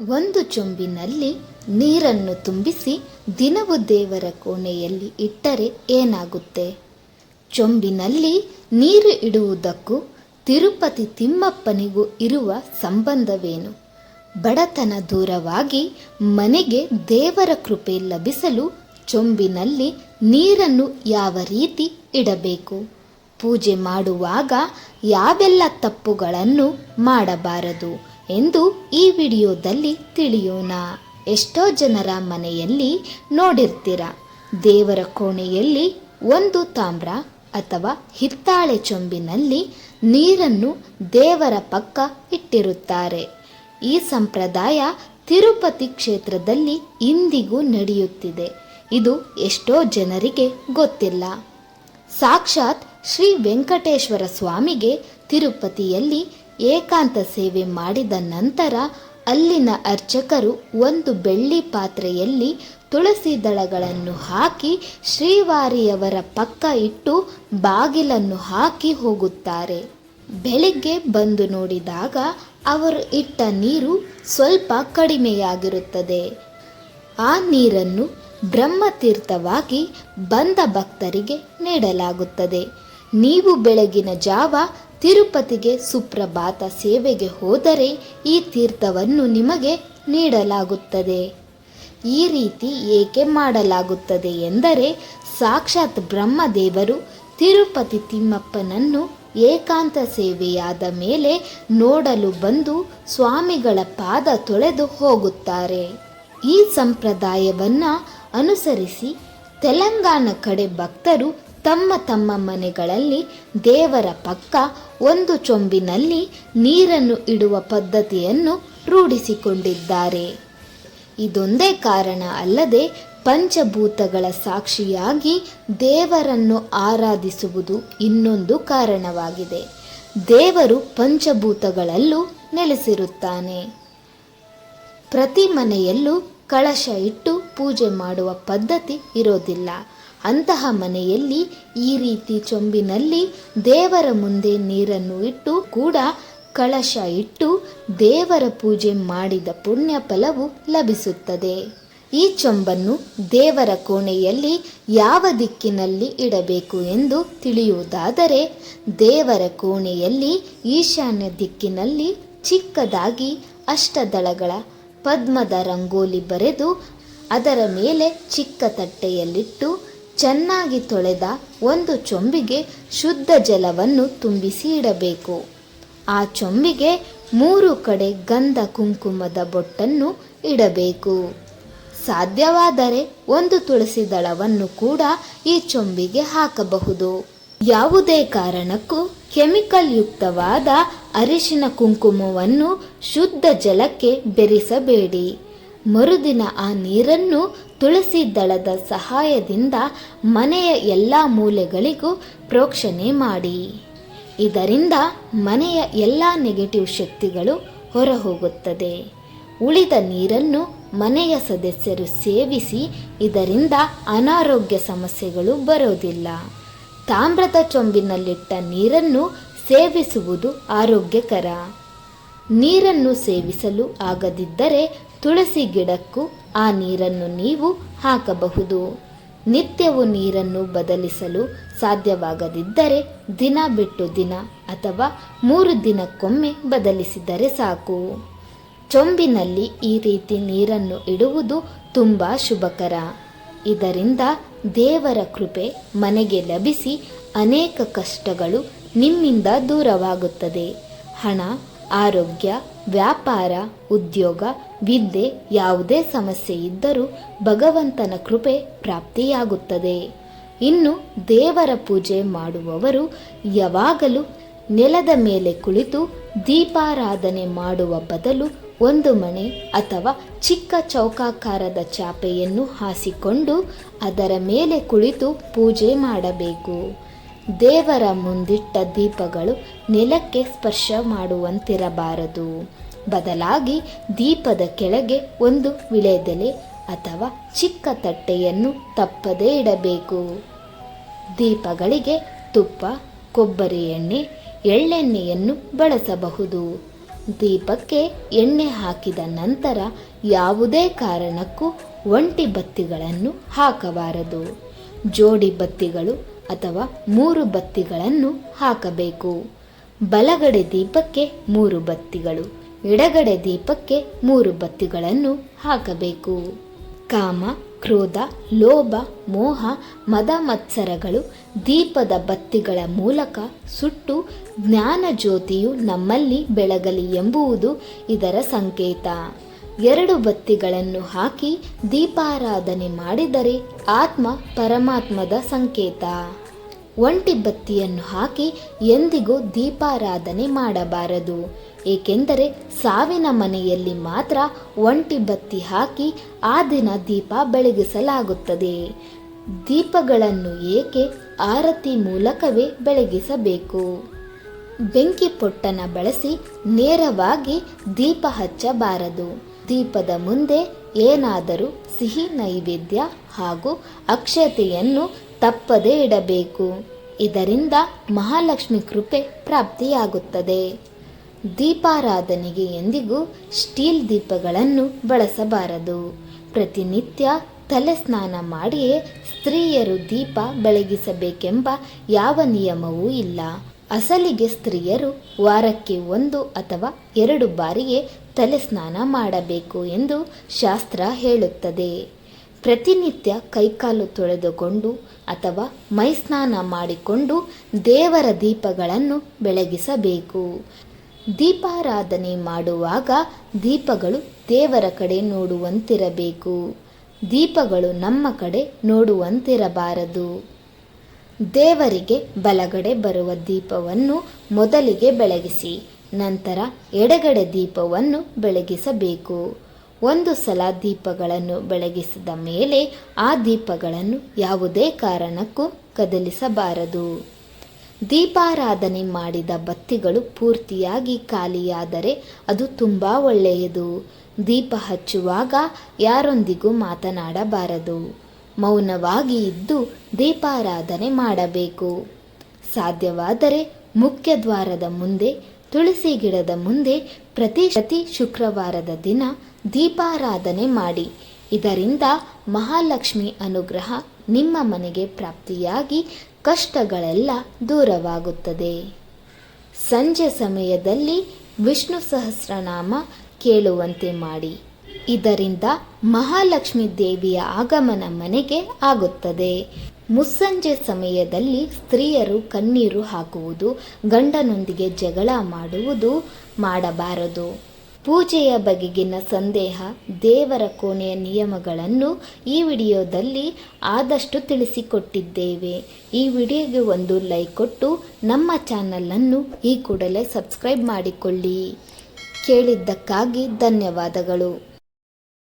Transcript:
ಒಂದು ಚೊಂಬಿನಲ್ಲಿ ನೀರನ್ನು ತುಂಬಿಸಿ ದಿನವು ದೇವರ ಕೋಣೆಯಲ್ಲಿ ಇಟ್ಟರೆ ಏನಾಗುತ್ತೆ? ಚೊಂಬಿನಲ್ಲಿ ನೀರು ಇಡುವುದಕ್ಕೂ ತಿರುಪತಿ ತಿಮ್ಮಪ್ಪನಿಗೂ ಇರುವ ಸಂಬಂಧವೇನು? ಬಡತನ ದೂರವಾಗಿ ಮನೆಗೆ ದೇವರ ಕೃಪೆ ಲಭಿಸಲು ಚೊಂಬಿನಲ್ಲಿ ನೀರನ್ನು ಯಾವ ರೀತಿ ಇಡಬೇಕು? ಪೂಜೆ ಮಾಡುವಾಗ ಯಾವೆಲ್ಲ ತಪ್ಪುಗಳನ್ನು ಮಾಡಬಾರದು? ಎಂದು ಈ ವಿಡಿಯೋದಲ್ಲಿ ತಿಳಿಯೋಣ. ಎಷ್ಟೋ ಜನರ ಮನೆಯಲ್ಲಿ ನೋಡಿರ್ತೀರ, ದೇವರ ಕೋಣೆಯಲ್ಲಿ ಒಂದು ತಾಮ್ರ ಅಥವಾ ಹಿತ್ತಾಳೆ ಚೊಂಬಿನಲ್ಲಿ ನೀರನ್ನು ದೇವರ ಪಕ್ಕ ಇಟ್ಟಿರುತ್ತಾರೆ. ಈ ಸಂಪ್ರದಾಯ ತಿರುಪತಿ ಕ್ಷೇತ್ರದಲ್ಲಿ ಇಂದಿಗೂ ನಡೆಯುತ್ತಿದೆ. ಇದು ಎಷ್ಟೋ ಜನರಿಗೆ ಗೊತ್ತಿಲ್ಲ. ಸಾಕ್ಷಾತ್ ಶ್ರೀ ವೆಂಕಟೇಶ್ವರ ಸ್ವಾಮಿಗೆ ತಿರುಪತಿಯಲ್ಲಿ ಏಕಾಂತ ಸೇವೆ ಮಾಡಿದ ನಂತರ ಅಲ್ಲಿನ ಅರ್ಚಕರು ಒಂದು ಬೆಳ್ಳಿ ಪಾತ್ರೆಯಲ್ಲಿ ತುಳಸಿ ದಳಗಳನ್ನು ಹಾಕಿ ಶ್ರೀವಾರಿಯವರ ಪಕ್ಕ ಇಟ್ಟು ಬಾಗಿಲನ್ನು ಹಾಕಿ ಹೋಗುತ್ತಾರೆ. ಬೆಳಿಗ್ಗೆ ಬಂದು ನೋಡಿದಾಗ ಅವರು ಇಟ್ಟ ನೀರು ಸ್ವಲ್ಪ ಕಡಿಮೆಯಾಗಿರುತ್ತದೆ. ಆ ನೀರನ್ನು ಬ್ರಹ್ಮತೀರ್ಥವಾಗಿ ಬಂದ ಭಕ್ತರಿಗೆ ನೀಡಲಾಗುತ್ತದೆ. ನೀವು ಬೆಳಗಿನ ಜಾವ ತಿರುಪತಿಗೆ ಸುಪ್ರಭಾತ ಸೇವೆಗೆ ಹೋದರೆ ಈ ತೀರ್ಥವನ್ನು ನಿಮಗೆ ನೀಡಲಾಗುತ್ತದೆ. ಈ ರೀತಿ ಏಕೆ ಮಾಡಲಾಗುತ್ತದೆ ಎಂದರೆ ಸಾಕ್ಷಾತ್ ಬ್ರಹ್ಮದೇವರು ತಿರುಪತಿ ತಿಮ್ಮಪ್ಪನನ್ನು ಏಕಾಂತ ಸೇವೆಯಾದ ಮೇಲೆ ನೋಡಲು ಬಂದು ಸ್ವಾಮಿಗಳ ಪಾದ ತೊಳೆದು ಹೋಗುತ್ತಾರೆ. ಈ ಸಂಪ್ರದಾಯವನ್ನು ಅನುಸರಿಸಿ ತೆಲಂಗಾಣ ಕಡೆ ಭಕ್ತರು ತಮ್ಮ ತಮ್ಮ ಮನೆಗಳಲ್ಲಿ ದೇವರ ಪಕ್ಕ ಒಂದು ಚೊಂಬಿನಲ್ಲಿ ನೀರನ್ನು ಇಡುವ ಪದ್ಧತಿಯನ್ನು ರೂಢಿಸಿಕೊಂಡಿದ್ದಾರೆ. ಇದೊಂದೇ ಕಾರಣ ಅಲ್ಲದೆ ಪಂಚಭೂತಗಳ ಸಾಕ್ಷಿಯಾಗಿ ದೇವರನ್ನು ಆರಾಧಿಸುವುದು ಇನ್ನೊಂದು ಕಾರಣವಾಗಿದೆ. ದೇವರು ಪಂಚಭೂತಗಳಲ್ಲೂ ನೆಲೆಸಿರುತ್ತಾನೆ. ಪ್ರತಿ ಮನೆಯಲ್ಲೂ ಕಳಶ ಇಟ್ಟು ಪೂಜೆ ಮಾಡುವ ಪದ್ಧತಿ ಇರೋದಿಲ್ಲ. ಅಂತಹ ಮನೆಯಲ್ಲಿ ಈ ರೀತಿ ಚೊಂಬಿನಲ್ಲಿ ದೇವರ ಮುಂದೆ ನೀರನ್ನು ಇಟ್ಟು ಕೂಡ ಕಳಶ ಇಟ್ಟು ದೇವರ ಪೂಜೆ ಮಾಡಿದ ಪುಣ್ಯ ಫಲವು ಲಭಿಸುತ್ತದೆ. ಈ ಚೊಂಬನ್ನು ದೇವರ ಕೋಣೆಯಲ್ಲಿ ಯಾವ ದಿಕ್ಕಿನಲ್ಲಿ ಇಡಬೇಕು ಎಂದು ತಿಳಿಯುವುದಾದರೆ, ದೇವರ ಕೋಣೆಯಲ್ಲಿ ಈಶಾನ್ಯ ದಿಕ್ಕಿನಲ್ಲಿ ಚಿಕ್ಕದಾಗಿ ಅಷ್ಟದಳಗಳ ಪದ್ಮದ ರಂಗೋಲಿ ಬರೆದು ಅದರ ಮೇಲೆ ಚಿಕ್ಕ ತಟ್ಟೆಯಲ್ಲಿಟ್ಟು ಚೆನ್ನಾಗಿ ತೊಳೆದ ಒಂದು ಚೊಂಬಿಗೆ ಶುದ್ಧ ಜಲವನ್ನು ತುಂಬಿಸಿ ಇಡಬೇಕು. ಆ ಚೊಂಬಿಗೆ ಮೂರು ಕಡೆ ಗಂಧ ಕುಂಕುಮದ ಬೊಟ್ಟನ್ನು ಇಡಬೇಕು. ಸಾಧ್ಯವಾದರೆ ಒಂದು ತುಳಸಿ ದಳವನ್ನು ಕೂಡ ಈ ಚೊಂಬಿಗೆ ಹಾಕಬಹುದು. ಯಾವುದೇ ಕಾರಣಕ್ಕೂ ಕೆಮಿಕಲ್ ಯುಕ್ತವಾದ ಅರಿಶಿನ ಕುಂಕುಮವನ್ನು ಶುದ್ಧ ಜಲಕ್ಕೆ ಬೆರೆಸಬೇಡಿ. ಮರುದಿನ ಆ ನೀರನ್ನು ತುಳಸಿ ದಳದ ಸಹಾಯದಿಂದ ಮನೆಯ ಎಲ್ಲ ಮೂಲೆಗಳಿಗೂ ಪ್ರೋಕ್ಷಣೆ ಮಾಡಿ. ಇದರಿಂದ ಮನೆಯ ಎಲ್ಲ ನೆಗೆಟಿವ್ ಶಕ್ತಿಗಳು ಹೊರಹೋಗುತ್ತದೆ. ಉಳಿದ ನೀರನ್ನು ಮನೆಯ ಸದಸ್ಯರು ಸೇವಿಸಿ ಇದರಿಂದ ಅನಾರೋಗ್ಯ ಸಮಸ್ಯೆಗಳು ಬರೋದಿಲ್ಲ. ತಾಮ್ರದ ಚೊಂಬಿನಲ್ಲಿಟ್ಟ ನೀರನ್ನು ಸೇವಿಸುವುದು ಆರೋಗ್ಯಕರ. ನೀರನ್ನು ಸೇವಿಸಲು ಆಗದಿದ್ದರೆ ತುಳಸಿ ಗಿಡಕ್ಕೂ ಆ ನೀರನ್ನು ನೀವು ಹಾಕಬಹುದು. ನಿತ್ಯವು ನೀರನ್ನು ಬದಲಿಸಲು ಸಾಧ್ಯವಾಗದಿದ್ದರೆ ದಿನ ಬಿಟ್ಟು ದಿನ ಅಥವಾ ಮೂರು ದಿನಕ್ಕೊಮ್ಮೆ ಬದಲಿಸಿದರೆ ಸಾಕು. ಚೊಂಬಿನಲ್ಲಿ ಈ ರೀತಿ ನೀರನ್ನು ಇಡುವುದು ತುಂಬ ಶುಭಕರ. ಇದರಿಂದ ದೇವರ ಕೃಪೆ ಮನೆಗೆ ಲಭಿಸಿ ಅನೇಕ ಕಷ್ಟಗಳು ನಿಮ್ಮಿಂದ ದೂರವಾಗುತ್ತದೆ. ಹಣ ಆರೋಗ್ಯ, ವ್ಯಾಪಾರ, ಉದ್ಯೋಗ, ವಿದ್ಯೆ ಯಾವುದೇ ಸಮಸ್ಯೆ ಇದ್ದರೂ ಭಗವಂತನ ಕೃಪೆ ಪ್ರಾಪ್ತಿಯಾಗುತ್ತದೆ. ಇನ್ನು ದೇವರ ಪೂಜೆ ಮಾಡುವವರು ಯಾವಾಗಲೂ ನೆಲದ ಮೇಲೆ ಕುಳಿತು ದೀಪಾರಾಧನೆ ಮಾಡುವ ಬದಲು ಒಂದು ಮಣೆ ಅಥವಾ ಚಿಕ್ಕ ಚೌಕಾಕಾರದ ಚಾಪೆಯನ್ನು ಹಾಸಿಕೊಂಡು ಅದರ ಮೇಲೆ ಕುಳಿತು ಪೂಜೆ ಮಾಡಬೇಕು. ದೇವರ ಮುಂದಿಟ್ಟ ದೀಪಗಳು ನೆಲಕ್ಕೆ ಸ್ಪರ್ಶ ಮಾಡುವಂತಿರಬಾರದು. ಬದಲಾಗಿ ದೀಪದ ಕೆಳಗೆ ಒಂದು ವಿಳೆದೆಲೆ ಅಥವಾ ಚಿಕ್ಕ ತಟ್ಟೆಯನ್ನು ತಪ್ಪದೇ ಇಡಬೇಕು. ದೀಪಗಳಿಗೆ ತುಪ್ಪ, ಕೊಬ್ಬರಿ ಎಣ್ಣೆ, ಎಳ್ಳೆಣ್ಣೆಯನ್ನು ಬಳಸಬಹುದು. ದೀಪಕ್ಕೆ ಎಣ್ಣೆ ಹಾಕಿದ ನಂತರ ಯಾವುದೇ ಕಾರಣಕ್ಕೂ ಒಂಟಿ ಬತ್ತಿಗಳನ್ನು ಹಾಕಬಾರದು. ಜೋಡಿ ಬತ್ತಿಗಳು ಅಥವಾ ಮೂರು ಬತ್ತಿಗಳನ್ನು ಹಾಕಬೇಕು. ಬಲಗಡೆ ದೀಪಕ್ಕೆ ಮೂರು ಬತ್ತಿಗಳು, ಎಡಗಡೆ ದೀಪಕ್ಕೆ ಮೂರು ಬತ್ತಿಗಳನ್ನು ಹಾಕಬೇಕು. ಕಾಮ, ಕ್ರೋಧ, ಲೋಭ, ಮೋಹ, ಮದ ಮತ್ಸರಗಳು ದೀಪದ ಬತ್ತಿಗಳ ಮೂಲಕ ಸುಟ್ಟು ಜ್ಞಾನ ಜ್ಯೋತಿಯು ನಮ್ಮಲ್ಲಿ ಬೆಳಗಲಿ ಎಂಬುವುದು ಇದರ ಸಂಕೇತ. ಎರಡು ಬತ್ತಿಗಳನ್ನು ಹಾಕಿ ದೀಪಾರಾಧನೆ ಮಾಡಿದರೆ ಆತ್ಮ ಪರಮಾತ್ಮದ ಸಂಕೇತ. ಒಂಟಿ ಬತ್ತಿಯನ್ನು ಹಾಕಿ ಎಂದಿಗೂ ದೀಪಾರಾಧನೆ ಮಾಡಬಾರದು. ಏಕೆಂದರೆ ಸಾವಿನ ಮನೆಯಲ್ಲಿ ಮಾತ್ರ ಒಂಟಿ ಬತ್ತಿ ಹಾಕಿ ಆ ದಿನ ದೀಪ ಬೆಳಗಿಸಲಾಗುತ್ತದೆ. ದೀಪಗಳನ್ನು ಏಕೆ ಆರತಿ ಮೂಲಕವೇ ಬೆಳಗಿಸಬೇಕು? ಬೆಂಕಿ ಪೊಟ್ಟನ ಬಳಸಿ ನೇರವಾಗಿ ದೀಪ ಹಚ್ಚಬಾರದು. ದೀಪದ ಮುಂದೆ ಏನಾದರೂ ಸಿಹಿ ನೈವೇದ್ಯ ಹಾಗೂ ಅಕ್ಷತೆಯನ್ನು ತಪ್ಪದೇ ಇಡಬೇಕು. ಇದರಿಂದ ಮಹಾಲಕ್ಷ್ಮಿ ಕೃಪೆ ಪ್ರಾಪ್ತಿಯಾಗುತ್ತದೆ. ದೀಪಾರಾಧನೆಗೆ ಎಂದಿಗೂ ಸ್ಟೀಲ್ ದೀಪಗಳನ್ನು ಬಳಸಬಾರದು. ಪ್ರತಿನಿತ್ಯ ತಲೆ ಸ್ನಾನ ಮಾಡಿಯೇ ಸ್ತ್ರೀಯರು ದೀಪ ಬೆಳಗಿಸಬೇಕೆಂಬ ಯಾವ ನಿಯಮವೂ ಇಲ್ಲ. ಅಸಲಿಗೆ ಸ್ತ್ರೀಯರು ವಾರಕ್ಕೆ ಒಂದು ಅಥವಾ ಎರಡು ಬಾರಿಗೆ ತಲೆ ಸ್ನಾನ ಮಾಡಬೇಕು ಎಂದು ಶಾಸ್ತ್ರ ಹೇಳುತ್ತದೆ. ಪ್ರತಿನಿತ್ಯ ಕೈಕಾಲು ತೊಳೆದುಕೊಂಡು ಅಥವಾ ಮೈ ಸ್ನಾನ ಮಾಡಿಕೊಂಡು ದೇವರ ದೀಪಗಳನ್ನು ಬೆಳಗಿಸಬೇಕು. ದೀಪಾರಾಧನೆ ಮಾಡುವಾಗ ದೀಪಗಳು ದೇವರ ಕಡೆ ನೋಡುವಂತಿರಬೇಕು. ದೀಪಗಳು ನಮ್ಮ ಕಡೆ ನೋಡುವಂತಿರಬಾರದು. ದೇವರಿಗೆ ಬಲಗಡೆ ಬರುವ ದೀಪವನ್ನು ಮೊದಲಿಗೆ ಬೆಳಗಿಸಿ, ನಂತರ ಎಡಗಡೆ ದೀಪವನ್ನು ಬೆಳಗಿಸಬೇಕು. ಒಂದು ಸಲ ದೀಪಗಳನ್ನು ಬೆಳಗಿಸಿದ ಮೇಲೆ ಆ ದೀಪಗಳನ್ನು ಯಾವುದೇ ಕಾರಣಕ್ಕೂ ಕದಲಿಸಬಾರದು. ದೀಪಾರಾಧನೆ ಮಾಡಿದ ಬತ್ತಿಗಳು ಪೂರ್ತಿಯಾಗಿ ಖಾಲಿಯಾದರೆ ಅದು ತುಂಬ ಒಳ್ಳೆಯದು. ದೀಪ ಹಚ್ಚುವಾಗ ಯಾರೊಂದಿಗೂ ಮಾತನಾಡಬಾರದು. ಮೌನವಾಗಿ ಇದ್ದು ದೀಪಾರಾಧನೆ ಮಾಡಬೇಕು. ಸಾಧ್ಯವಾದರೆ ಮುಖ್ಯ ದ್ವಾರದ ಮುಂದೆ, ತುಳಸಿ ಗಿಡದ ಮುಂದೆ ಪ್ರತಿ ಪ್ರತಿ ಶುಕ್ರವಾರದ ದಿನ ದೀಪಾರಾಧನೆ ಮಾಡಿ. ಇದರಿಂದ ಮಹಾಲಕ್ಷ್ಮಿ ಅನುಗ್ರಹ ನಿಮ್ಮ ಮನೆಗೆ ಪ್ರಾಪ್ತಿಯಾಗಿ ಕಷ್ಟಗಳೆಲ್ಲ ದೂರವಾಗುತ್ತದೆ. ಸಂಜೆ ಸಮಯದಲ್ಲಿ ವಿಷ್ಣು ಸಹಸ್ರನಾಮ ಕೇಳುವಂತೆ ಮಾಡಿ. ಇದರಿಂದ ಮಹಾಲಕ್ಷ್ಮಿ ದೇವಿಯ ಆಗಮನ ಮನೆಗೆ ಆಗುತ್ತದೆ. ಮುಸ್ಸಂಜೆ ಸಮಯದಲ್ಲಿ ಸ್ತ್ರೀಯರು ಕಣ್ಣೀರು ಹಾಕುವುದು, ಗಂಡನೊಂದಿಗೆ ಜಗಳ ಮಾಡುವುದು ಮಾಡಬಾರದು. ಪೂಜೆಯ ಬಗೆಗಿನ ಸಂದೇಹ, ದೇವರ ಕೋಣೆಯ ನಿಯಮಗಳನ್ನು ಈ ವಿಡಿಯೋದಲ್ಲಿ ಆದಷ್ಟು ತಿಳಿಸಿಕೊಟ್ಟಿದ್ದೇವೆ. ಈ ವಿಡಿಯೋಗೆ ಒಂದು ಲೈಕ್ ಕೊಟ್ಟು ನಮ್ಮ ಚಾನಲನ್ನು ಈ ಕೂಡಲೇ ಸಬ್ಸ್ಕ್ರೈಬ್ ಮಾಡಿಕೊಳ್ಳಿ. ಕೇಳಿದ್ದಕ್ಕಾಗಿ ಧನ್ಯವಾದಗಳು.